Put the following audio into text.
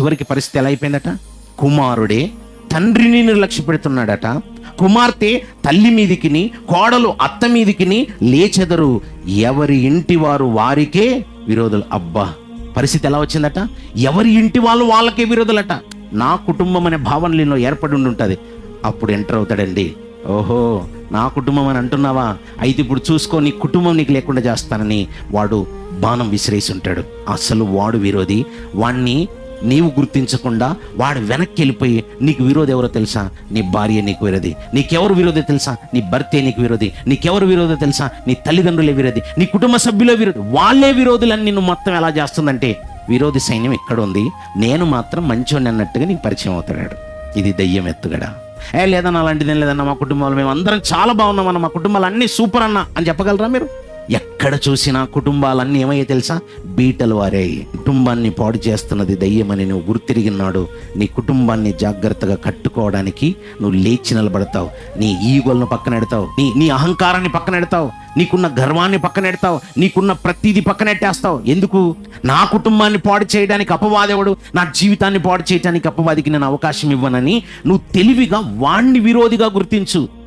చివరికి పరిస్థితి ఎలా అయిపోయిందట? కుమారుడే తండ్రిని నిర్లక్ష్య పెడుతున్నాడట కుమార్తె తల్లి మీదికిని కోడలు అత్త మీదికిని లేచెదరు. ఎవరి ఇంటి వారు వారికే విరోధులు. అబ్బా! పరిస్థితి ఎలా వచ్చిందట? ఎవరి ఇంటి వాళ్ళు వాళ్ళకే విరోధులట. నా కుటుంబం అనే భావన నేను ఏర్పడి ఉండి ఉంటుంది అప్పుడు ఎంటర్ అవుతాడండి. ఓహో! నా కుటుంబం అని అంటున్నావా? అయితే ఇప్పుడు చూసుకో నీ కుటుంబం నీకు లేకుండా చేస్తానని వాడు బాణం విసిరేసి ఉంటాడు. అసలు వాడు విరోధి. వాణ్ణి నీవు గుర్తించకుండా వాడు వెనక్కి వెళ్ళిపోయి నీకు విరోధి ఎవరో తెలుసా? నీ భార్య నీకు విరోధి. నీకెవరు విరోధి తెలుసా? నీ భర్తే నీకు విరోధి. నీకెవరు విరోధి తెలుసా? నీ తల్లిదండ్రులే విరోధి. నీ కుటుంబ సభ్యులే విరోధి. వాళ్ళే విరోధులని నిన్ను మొత్తం ఎలా చేస్తుందంటే విరోధి సైన్యం ఇక్కడ ఉంది? నేను మాత్రం మంచోని అన్నట్టుగా నీకు పరిచయం అవుతున్నాడు. ఇది దయ్యం ఎత్తుగడ. ఏ లేదన్నా అలాంటిదేం లేదన్నా మా కుటుంబంలో మేము అందరం చాలా బాగున్నామన్న మా కుటుంబాలు అన్నీ సూపర్ అన్న అని చెప్పగలరా మీరు? ఎక్కడ చూసినా కుటుంబాలన్నీ ఏమయ్యే తెలుసా? బీటలు వారే కుటుంబాన్ని పాడు చేస్తున్నది దయ్యమని నువ్వు గుర్తిరిగినాడు నీ కుటుంబాన్ని జాగ్రత్తగా కట్టుకోవడానికి నువ్వు లేచి నిలబడతావు. నీ ఈగోలను పక్కనెడతావు నీ నీ అహంకారాన్ని పక్కనెడతావు నీకున్న గర్వాన్ని పక్కనెడతావు నీకున్న ప్రతిదీ పక్కనెట్టేస్తావు ఎందుకు? నా కుటుంబాన్ని పాడు చేయడానికి అపవాదెవడు నా జీవితాన్ని పాడు చేయడానికి అపవాదికి నేను అవకాశం ఇవ్వనని నువ్వు తెలివిగా వాణ్ణి విరోధిగా గుర్తించు.